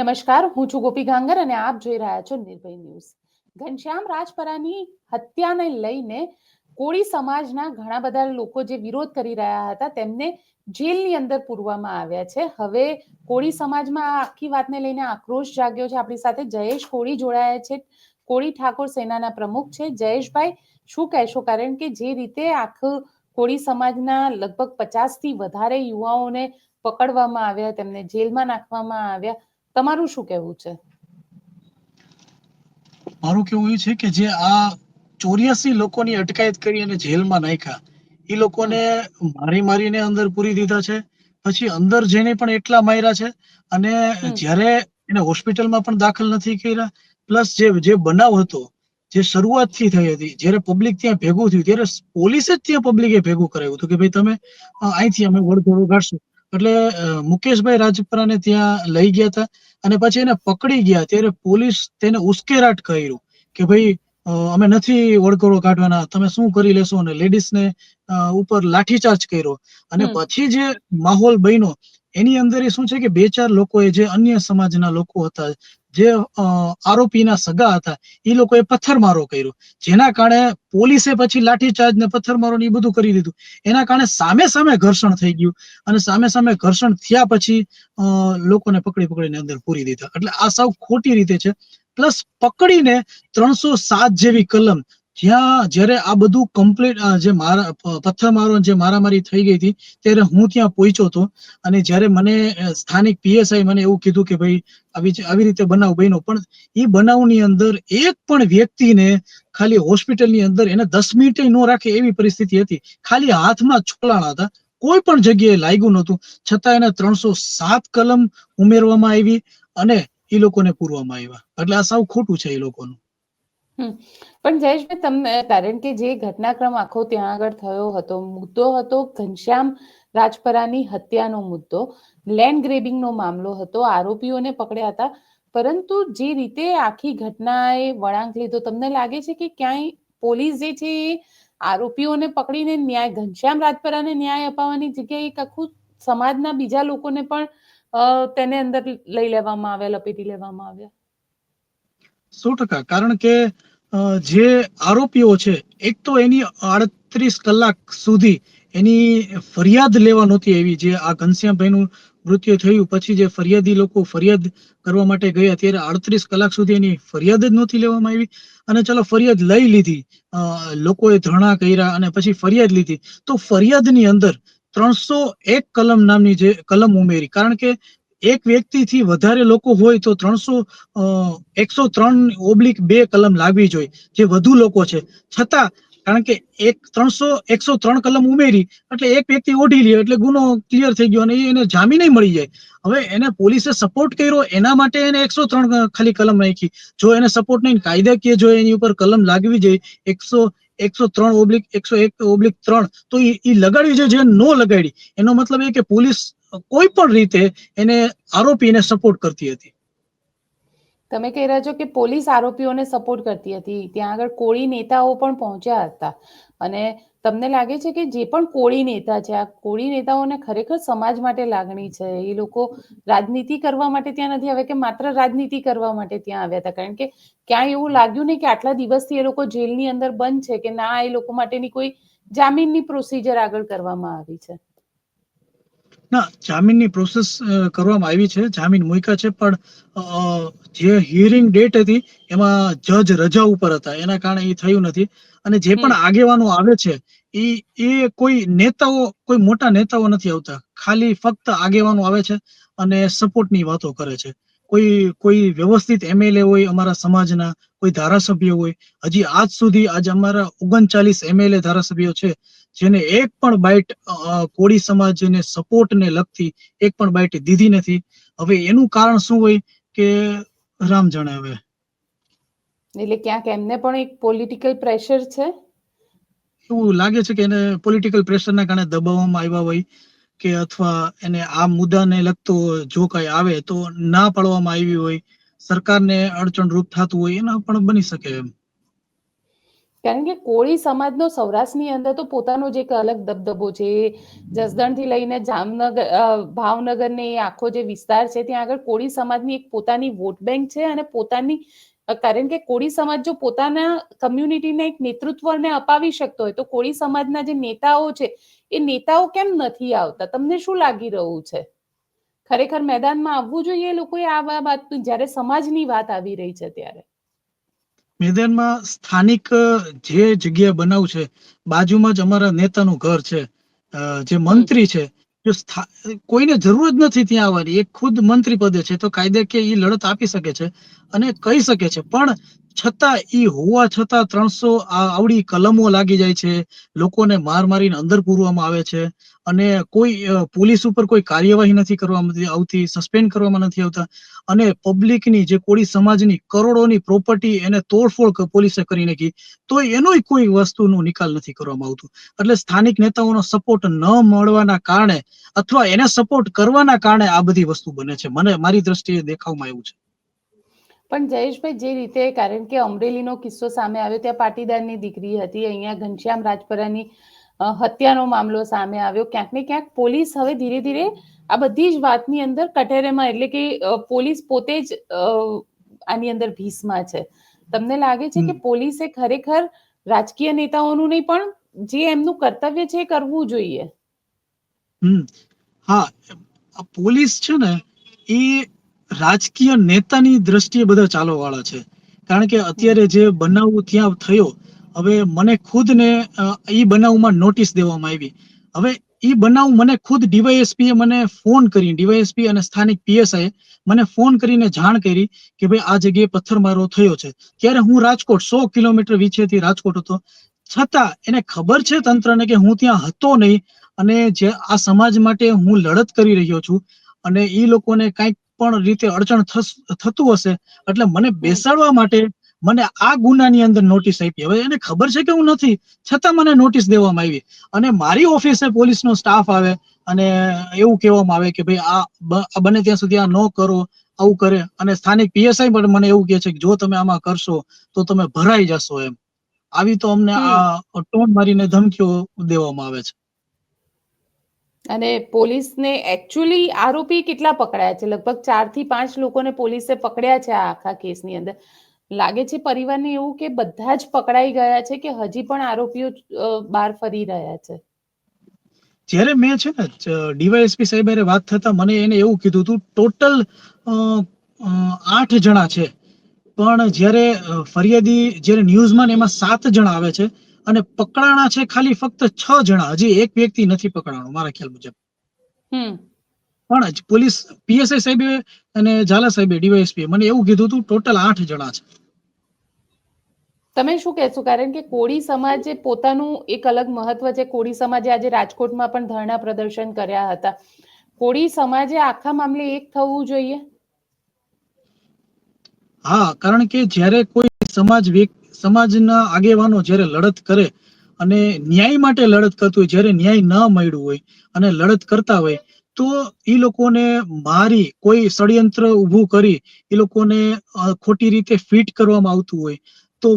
નમસ્કાર, હું છું ગોપી ગાંગર અને આપ જોઈ રહ્યા છો નિર્ભય ન્યૂઝ. ઘનશ્યામ રાજપરાની હત્યાને લઈને કોળી સમાજના ઘણા બધા લોકો જે વિરોધ કરી રહ્યા હતા, તેમને જેલની અંદર પૂરવામાં આવ્યા છે. હવે કોળી સમાજમાં આ આખી વાતને લઈને આક્રોશ જાગ્યો છે. આપણી સાથે જયેશ કોળી જોડાયા છે. કોળી ઠાકોર સેનાના પ્રમુખ છે. જયેશભાઈ, શું કહેશો? કારણ કે જે રીતે આખું કોળી સમાજના લગભગ પચાસથી વધારે યુવાઓને પકડવામાં આવ્યા, તેમને જેલમાં નાખવામાં આવ્યા તમારું શું કહેવું છે? મારું કેવું એ છે કે જે આ ચોર્યાસી લોકોની અટકાયત કરી અને જેલમાં નાખ્યા એ લોકોને મારી મારીને અંદર પૂરી દીધા છે. પછી અંદર જઈને પણ એટલા માર્યા છે અને જ્યારે એને હોસ્પિટલમાં પણ દાખલ નથી કર્યા પ્લસ જે જે બનાવ હતો જે શરૂઆતથી થઈ હતી જ્યારે પબ્લિક ત્યાં ભેગું થયું ત્યારે પોલીસે જ ત્યાં પબ્લિકે ભેગું કરાવ્યું હતું કે ભાઈ તમે અહીંથી અમે વળઘોડો કાઢશું એટલે મુકેશભાઈ રાજપરાને ત્યાં લઈ ગયા હતા અને પછી એને પકડી ગયા ત્યારે પોલીસ તેને ઉશ્કેરાટ કર્યું કે ભાઈ અમે નથી વળગોળો કાઢવાના તમે શું કરી લેશો? અને લેડીઝને ઉપર લાઠીચાર્જ કર્યો. અને પછી જે માહોલ બન્યો એની અંદર એ શું છે કે બે ચાર લોકોએ જે અન્ય સમાજના લોકો હતા જે આરોપીના સગા હતા, એ લોકોએ પથ્થરમારો કર્યો. જેના કારણે પોલીસે પછી લાઠીચાર્જ ને પથ્થરમારો ને એ બધું કરી દીધું. એના કારણે સામે સામે ઘર્ષણ થઈ ગયું અને સામે સામે ઘર્ષણ થયા પછી લોકોને પકડી પકડીને અંદર પૂરી દીધા. એટલે આ સાવ ખોટી રીતે છે. પ્લસ પકડીને ત્રણસો સાત જેવી કલમ જ્યાં જ્યારે આ બધું કમ્પ્લીટ જે મારા પથ્થરમારો જે મારામારી થઈ ગઈ હતી, ત્યારે હું ત્યાં પહોંચ્યો હતો. અને જ્યારે મને સ્થાનિક પીએસઆઈ મને એવું કીધું કે ભાઈ, આવી આવી રીતે બનાવ બન્યો. પણ એ બનાવની અંદર એક પણ વ્યક્તિને ખાલી હોસ્પિટલની અંદર એને દસ મિનિટે ન રાખે એવી પરિસ્થિતિ હતી. ખાલી હાથમાં છોલાણા હતા. કોઈ પણ જગ્યાએ લાગ્યું નહોતું. છતાં એને ત્રણસો સાત કલમ ઉમેરવામાં આવી અને એ લોકોને પૂરવામાં આવ્યા. એટલે આ સાવ ખોટું છે એ લોકોનું. પણ જયેશભાઈ તમને, કારણ કે જે ઘટનાક્રમ આખો ત્યાં આગળ થયો હતો, મુદ્દો હતો ઘનશ્યામ રાજપરાની હત્યાનો મુદ્દો. લેન્ડ ગ્રેબિંગનો મામલો હતો, આરોપીઓને પકડ્યા હતા. પરંતુ જે રીતે આખી ઘટનાએ વળાંક લીધો, તમને લાગે છે કે ક્યાંય પોલીસ જે છે એ આરોપીઓને પકડીને ન્યાય, ઘનશ્યામ રાજપરાને ન્યાય અપાવવાની જગ્યાએ એક આખું સમાજના બીજા લોકોને પણ તેને અંદર લઈ લેવામાં આવ્યા, લપેટી લેવામાં આવ્યા? સો ટકા. કારણ કે જે આરોપીઓ છે, એક તો એની આડત્રીસ કલાક સુધી એની ફરિયાદ લેવા નહોતી એવી જે આ ઘનશ્યામભાઈનું મૃત્યુ થયું, પછી જે ફરિયાદી લોકો ફરિયાદ કરવા માટે ગયા, ત્યારે આડત્રીસ કલાક સુધી એની ફરિયાદ જ નહોતી લેવામાં આવી. અને ચલો ફરિયાદ લઈ લીધી લોકોએ ધરણા કર્યા અને પછી ફરિયાદ લીધી. તો ફરિયાદની અંદર ત્રણસો એક કલમ નામની જે કલમ ઉમેરી, કારણ કે એક વ્યક્તિથી વધારે લોકો હોય તો ત્રણસો એકસો ત્રણ ઓબ્લિક બે કલમ લાગવી જોઈએ, જે વધુ લોકો છે. છતાં, કારણ કે એક ત્રણસો, એકસો ત્રણ કલમ ઉમેરી, એટલે એક વ્યક્તિ ઓઢી લે, એટલે ગુનો ક્લિયર થઈ ગયો અને એને જામીન મળી જાય. હવે એને પોલીસે સપોર્ટ કર્યો, એના માટે એને એકસો ત્રણ ખાલી કલમ નાખી. જો એને સપોર્ટ નહીં કાયદાકીય જો એની ઉપર કલમ લાગવી જોઈએ, એકસો એકસો ત્રણ ઓબ્લિક, એકસો એક ઓબ્લિક ત્રણ, તો એ લગાડવી જોઈએ, જે નો લગાડી. એનો મતલબ એ કે પોલીસ કોઈ પણ રીતે એને આરોપીને સપોર્ટ કરતી હતી. તમે કહી રહ્યા છો કે પોલીસ આરોપીઓને સપોર્ટ કરતી હતી. ત્યાં આગળ કોળી નેતાઓ પણ પહોંચ્યા હતા. અને તમને લાગે છે કે જે પણ કોળી નેતા છે, આ કોળી નેતાઓને ખરેખર સમાજ માટે લાગણી છે? એ લોકો રાજનીતિ કરવા માટે ત્યાં નથી આવ્યા કે માત્ર રાજનીતિ કરવા માટે ત્યાં આવ્યા હતા? કારણ કે ક્યાંય એવું લાગ્યું નહીં કે આટલા દિવસથી એ લોકો જેલની અંદર બંધ છે કે ના, એ લોકો માટેની કોઈ જામીનની પ્રોસિજર આગળ કરવામાં આવી છે. ના જામીનની પ્રોસેસ કરવામાં આવી છે જામીન મૂક્યા છે પણ જે હિયરિંગ ડેટ હતી એમાં જજ રજા ઉપર હતા એના કારણે એ થયું નથી. અને જે પણ આગેવાનો આવે છે એ એ કોઈ નેતાઓ કોઈ મોટા નેતાઓ નથી આવતા. ખાલી ફક્ત આગેવાનો આવે છે અને સપોર્ટની વાતો કરે છે. કોઈ કોઈ વ્યવસ્થિત એમએલએ હોય અમારા સમાજના કોઈ ધારાસભ્ય હોય. હજી આજ સુધી આજ અમારા ઓગણચાલીસ એમએલએ ધારાસભ્યો છે. જેને એક પણ બાઇટ કોળી સમાજને સપોર્ટને લગતી એક પણ બાઇટ દીધી નથી. હવે એનું કારણ શું હોય કે રામ જણાવે. એટલે ક્યાંક એમને પણ એક પોલિટિકલ પ્રેશર છે? એવું લાગે છે કે એને પોલિટિકલ પ્રેશરના કારણે દબાવવામાં આવ્યા હોય કે અથવા એને આ મુદ્દાને લગતો જો કઈ આવે તો ના પાડવામાં આવી હોય સરકારને અડચણરૂપ થતું હોય એના પણ બની શકે એમ. કારણ કે કોળી સમાજનો સૌરાષ્ટ્રની અંદર તો પોતાનો જ અલગ દબદબો છે. જસદણથી લઈને જામનગર ભાવનગર ને આખો જે વિસ્તાર છે, ત્યાં આગળ કોળી સમાજની એક પોતાની વોટ બેંક છે અને પોતાની કારણ કે કોળી સમાજ જો પોતાના કમ્યુનિટીને એક નેતૃત્વને અપાવી શકતો હોય તો કોળી સમાજના જે નેતાઓ છે, એ નેતાઓ કેમ નથી આવતા? તમને શું લાગી રહ્યું છે? ખરેખર મેદાનમાં આવવું જોઈએ લોકોએ આ વાત જ્યારે સમાજની વાત આવી રહી છે ત્યારે. મેદાનમાં સ્થાનિક જે જગ્યાએ બનાવ છે, બાજુમાં જ અમારા નેતાનું ઘર છે. જે મંત્રી છે, જો કોઈને જરૂર જ નથી ત્યાં આવવાની. એ ખુદ મંત્રી પદે છે, તો કાયદાકીય એ લડત આપી શકે છે અને કહી શકે છે. પણ છતાં એ હોવા છતાં ત્રણસો આવડી કલમો લાગી જાય છે. લોકોને માર મારીને અંદર પૂરવામાં આવે છે. અને કોઈ પોલીસ ઉપર કોઈ કાર્યવાહી નથી કરવામાં આવતી સસ્પેન્ડ કરવામાં નથી આવતા. અને પબ્લિકની જે કોળી સમાજની કરોડોની પ્રોપર્ટી એને તોડફોડ પોલીસે કરી નાખી, તો એનો કોઈ વસ્તુનો નિકાલ નથી કરવામાં આવતું. એટલે સ્થાનિક નેતાઓનો સપોર્ટ ન મળવાના કારણે અથવા એને સપોર્ટ કરવાના કારણે આ બધી વસ્તુ બને છે. મને, મારી દ્રષ્ટિએ દેખાવમાં એવું છે. પણ જયેશભાઈ, જે રીતે, કારણ કે અમરેલીનો કિસ્સો સામે આવ્યો, ત્યાં પાટીદારની દીકરી હતી, અહીંયા ઘનશ્યામ રાજપરાની હત્યાનો મામલો સામે આવ્યો. ક્યાંક ને ક્યાંક પોલીસ હવે ધીરે ધીરે આ બધી જ વાતની અંદર કટેરેમાં એટલે કે પોલીસ પોતે જ આની અંદર ભીસમાં છે. તમને લાગે છે કે પોલીસે ખરેખર રાજકીય નેતાઓનું નહીં પણ જે એમનું કર્તવ્ય છે એ કરવું જોઈએ? હા પોલીસ છે ને એ રાજકીય નેતાની દ્રષ્ટિએ બધા ચાલવા વાળા છે. કારણ કે અત્યારે જે બનાવ ત્યાં થયો હવે મને ખુદને એ બનાવમાં નોટિસ દેવામાં આવી. હવે એ બનાવ મને ખુદ ડીવાયએસપી એ મને ફોન કરી, ડીવાયએસપી અને સ્થાનિક પીએસઆઈ મને ફોન કરીને જાણ કરી કે ભાઈ આ જગ્યાએ પથ્થરમારો થયો છે. ત્યારે હું રાજકોટ, સો કિલોમીટર વિછેથી રાજકોટ હતો. છતાં એને ખબર છે તંત્રને કે હું ત્યાં હતો નહીં અને જે આ સમાજ માટે હું લડત કરી રહ્યો છું અને એ લોકોને કંઈક પણ રીતે અડચણ થતું હશે, એટલે મને બેસાડવા માટે મને આ ગુનાની અંદર નોટિસ આપી. હવે એને ખબર છે કે હું નથી? છતાં મને નોટિસ દેવામાં આવી. અને મારી ઓફિસે પોલીસનો સ્ટાફ આવે અને એવું કહેવામાં આવે કે ભાઈ આ બને ત્યાં સુધી આ ન કરો આવું કરે. અને સ્થાનિક પીએસઆઈ પણ મને એવું કહે છે કે જો તમે આમાં કરશો તો તમે ભરાઈ જશો એમ. આવી તો અમને આ ટોન મારીને ધમકીઓ દેવામાં આવે છે. અને પોલીસને એકચ્યુઅલી આરોપી કેટલા પકડાયા છે? લગભગ ચારથી પાંચ લોકોને પોલીસે પકડ્યા છે આ આખા કેસની અંદર. લાગે છે પરિવારને એવું કે બધા જ પકડાઈ ગયા છે કે હજી પણ આરોપીઓ બહાર ફરી રહ્યા છે? જ્યારે મેં છે ને ડીવાયએસપી સાહેબ વાત થતા મને એને એવું કીધું હતું ટોટલ આઠ જણા છે. પણ જ્યારે ફરિયાદી જ્યારે ન્યૂઝમાં એમાં સાત જણા આવે છે અને પકડાણા છે ખાલી ફક્ત છ જણા. હજી એક વ્યક્તિ નથી પકડાણો મારા ખ્યાલ મુજબ. હમ. પણ પોલીસ પીએસઆઈ સાહેબે અને ઝાલા સાહેબે ડીવાયએસપી મને એવું કીધું હતું ટોટલ આઠ જણા છે. તમે શું કહેશો? કારણ કે કોળી સમાજે પોતાનું એક અલગ મહત્વ છે. કોળી સમાજે આજે રાજકોટમાં પણ ધરણા પ્રદર્શન કર્યા હતા. કોળી સમાજે આખા મામલે એક થવું જોઈએ? હા, કારણ કે જ્યારે કોઈ સમાજ સમાજના આગેવાનો જ્યારે લડત કરે અને ન્યાય માટે લડત કરતું હોય, જ્યારે ન્યાય ન મળ્યું હોય અને લડત કરતા હોય, તો એ લોકોને મારી કોઈ ષડયંત્ર ઊભું કરી એ લોકોને ખોટી રીતે ફિટ કરવામાં આવતું હોય. તો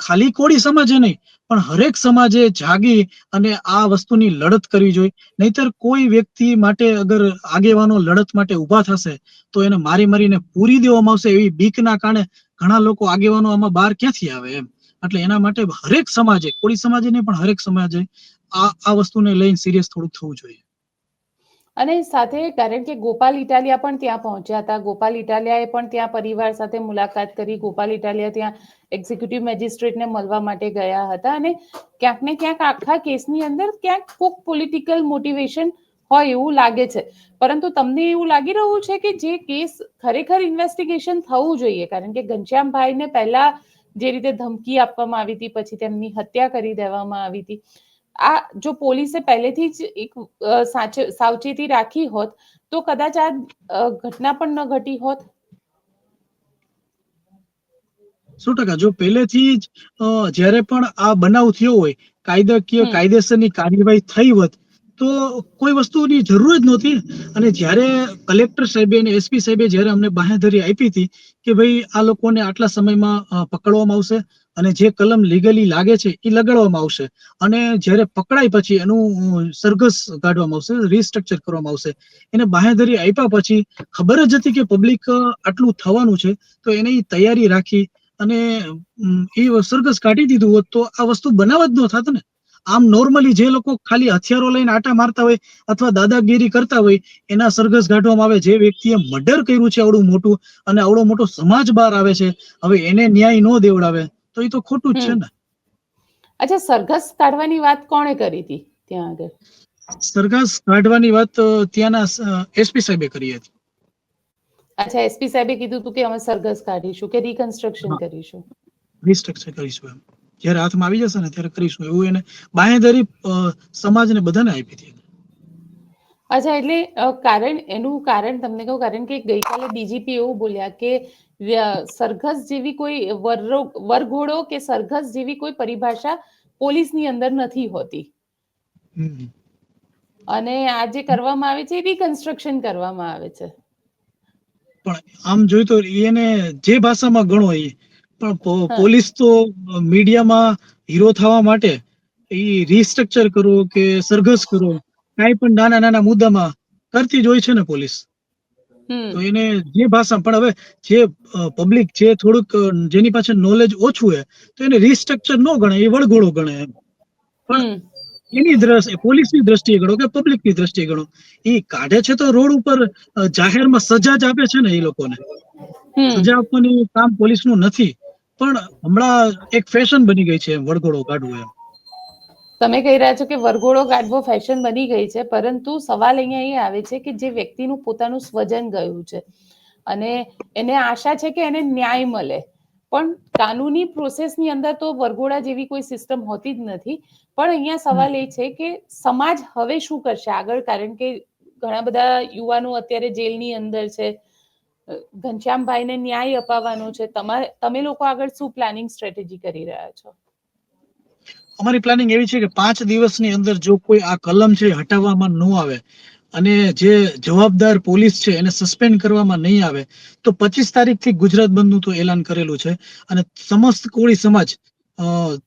ખાલી કોળી સમાજે નહીં, પણ હરેક સમાજે જાગી અને આ વસ્તુની લડત કરવી જોઈએ. નહીતર કોઈ વ્યક્તિ માટે અગર આગેવાનો લડત માટે ઊભા થશે, તો એને મારી મારીને પૂરી દેવામાં આવશે એવી બીકના કારણે ઘણા લોકો આગેવાનો આમાં બહાર ક્યાંથી આવે એમ. એટલે એના માટે હરેક સમાજે, કોળી સમાજે નહીં, પણ હરેક સમાજે આ આ વસ્તુને લઈને સિરિયસ થોડુંક થવું જોઈએ. અને સાથે કારણ કે ગોપાલ ઇટાલિયા પણ ત્યાં પહોંચ્યા હતા. ગોપાલ ઇટાલિયાએ પણ ત્યાં પરિવાર સાથે મુલાકાત કરી. ગોપાલ ઇટાલિયા ત્યાં એક્ઝિક્યુટિવ મેજિસ્ટ્રેટને મળવા માટે ગયા હતા અને ક્યાંક ને ક્યાંક આખા કેસની અંદર ક્યાંક કોક પોલિટિકલ મોટિવેશન હોય એવું લાગે છે. પરંતુ તમને એવું લાગી રહ્યું છે કે જે કેસ ખરેખર ઇન્વેસ્ટિગેશન થવું જોઈએ, કારણ કે ઘનશ્યામભાઈને પહેલા જે રીતે ધમકી આપવામાં આવી હતી, પછી તેમની હત્યા કરી દેવામાં આવી હતી. આ જો પોલીસે પહેલેથી જ એક સાવચેતી રાખી હોત તો કદાચ આ ઘટના પણ ન ઘટી હોત? સો ટકા. જો પહેલેથી જ જ્યારે પણ આ બનાવ થયો હોય કાયદાકીય. કાયદેસરની કાર્યવાહી થઈ હોત તો કોઈ વસ્તુની જરૂર જ નહોતી અને જ્યારે કલેક્ટર સાહેબે અને એસપી સાહેબે જ્યારે અમને બાંહેધરી આપી હતી કે ભાઈ આ લોકોને આટલા સમયમાં પકડવામાં આવશે અને જે કલમ લીગલી લાગે છે એ લગાડવામાં આવશે. અને જ્યારે પકડાય પછી એનું સરઘસ કાઢવામાં આવશે રીસ્ટ્રક્ચર કરવામાં આવશે. એને બાહેધરી આપ્યા પછી ખબર જ હતી કે પબ્લિક આટલું થવાનું છે, તો એને એ તૈયારી રાખી અને એ સરઘસ કાઢી દીધું હોત તો આ વસ્તુ બનાવ જ ન થાત ને. આમ નોર્મલી જે લોકો ખાલી હથિયારો લઈને આટા મારતા હોય અથવા દાદાગીરી કરતા હોય, એના સરઘસ કાઢવામાં આવે. જે વ્યક્તિએ મર્ડર કર્યું છે, આવડું મોટું, અને આવડો મોટો સમાજ બહાર આવે છે, હવે એને ન્યાય ન દેવડાવે. તો એ તો ખોટું જ છે ને. અચ્છા સરઘસ કાઢવાની વાત કોણે કરી હતી ત્યાં આગળ? સરઘસ કાઢવાની વાત ત્યાંના એસપી સાહેબે કરી હતી. અચ્છા એસપી સાહેબે કીધું હતું કે અમે સરઘસ કાઢીશું કે રિકન્સ્ટ્રક્શન કરીશું. રીસ્ટ્રક્ચર કરીશું એમ. જ્યારે હાથમાં આવી જશે ને ત્યારે કરીશું. એવું એને બાહેધરી સમાજને બધાને આપી હતી. અચ્છા એટલે કારણ એનું કારણ તમને કહું કારણ કે ગઈકાલે ડીજીપી એવું બોલ્યા કે સરઘસ જેવી કોઈ વરઘોડો કે સરઘસ જેવી કોઈ પરિભાષા પોલીસની અંદર નથી હોતી. અને આ જે કરવામાં આવે છે એ રિકન્સ્ટ્રક્શન કરવામાં આવે છે. પણ આમ જોઈ તો એને જે ભાષામાં ગણો એ પણ પોલીસ તો મીડિયામાં હીરો થવા માટે એ રીસ્ટ્રક્ચર કરો કે સરઘસ કરો કાંઈ પણ નાના નાના મુદ્દામાં કરતી જ હોય છે ને પોલીસ. તો એને જે ભાષા પણ હવે જે પબ્લિક જે થોડુંક જેની પાસે નોલેજ ઓછું હોય તો એને રિસ્ટ્રક્ચર ન ગણે એ વળગોળો ગણે એમ. પણ એની દ્રષ્ટિ પોલીસની દ્રષ્ટિએ ગણો કે પબ્લિકની દ્રષ્ટિએ ગણો એ કાઢે છે તો રોડ ઉપર જાહેરમાં સજા જ આપે છે ને એ લોકોને. સજા આપવાની કામ પોલીસનું નથી પણ હમણાં એક ફેશન બની ગઈ છે એમ વળગોળો કાઢવું એમ. તમે કહી રહ્યા છો કે વરઘોડો કાઢવો ફેશન બની ગઈ છે, પરંતુ સવાલ અહીંયા એ આવે છે કે જે વ્યક્તિનું પોતાનું સ્વજન ગયું છે અને એને આશા છે કે એને ન્યાય મળે. પણ કાનૂની પ્રોસેસની અંદર તો વરઘોડા જેવી કોઈ સિસ્ટમ હોતી જ નથી. પણ અહીંયા સવાલ એ છે કે સમાજ હવે શું કરશે? આગળ કારણ કે ઘણા બધા યુવાનો અત્યારે જેલની અંદર છે. ઘનશ્યામભાઈને ન્યાય અપાવવાનો છે. તમારે તમે લોકો આગળ શું પ્લાનિંગ સ્ટ્રેટેજી કરી રહ્યા છો? અમારી પ્લાનિંગ એવી છે કે પાંચ દિવસની અંદર જો કોઈ આ કલમ છે હટાવવામાં ન આવે અને જે જવાબદાર પોલીસ છે એને સસ્પેન્ડ કરવામાં નહીં આવે તો પચીસ તારીખથી ગુજરાત બંધનું તો એલાન કરેલું છે અને સમસ્ત કોળી સમાજ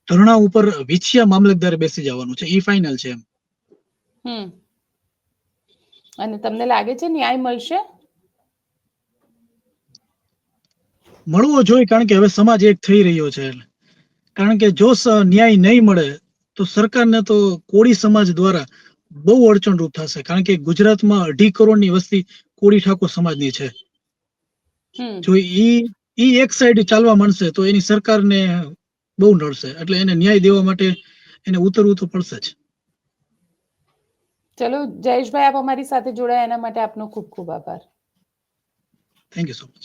ધરણા ઉપર વિછિયા મામલતદારે બેસી જવાનું છે. એ ફાઇનલ છે એમ. હમ. અને તમને લાગે છે ન્યાય મળશે? મળવો જોઈએ કારણ કે હવે સમાજ એક થઈ રહ્યો છે એટલે. કારણ કે જો ન્યાય નહીં મળે તો સરકારને તો કોળી સમાજ દ્વારા બહુ અડચણરૂપ થશે. કારણ કે ગુજરાતમાં અઢી કરોડની વસ્તી કોળી ઠાકોર સમાજની છે. જો ઈ ઈ એક સાઈડ ચાલવા માંડશે તો એની સરકારને બહુ નડશે. એટલે એને ન્યાય દેવા માટે એને ઉતરવું તો પડશે જ. ચલો જયેશભાઈ આપ અમારી સાથે જોડાયા. એના માટે આપનો ખૂબ ખૂબ આભાર. Thank you so much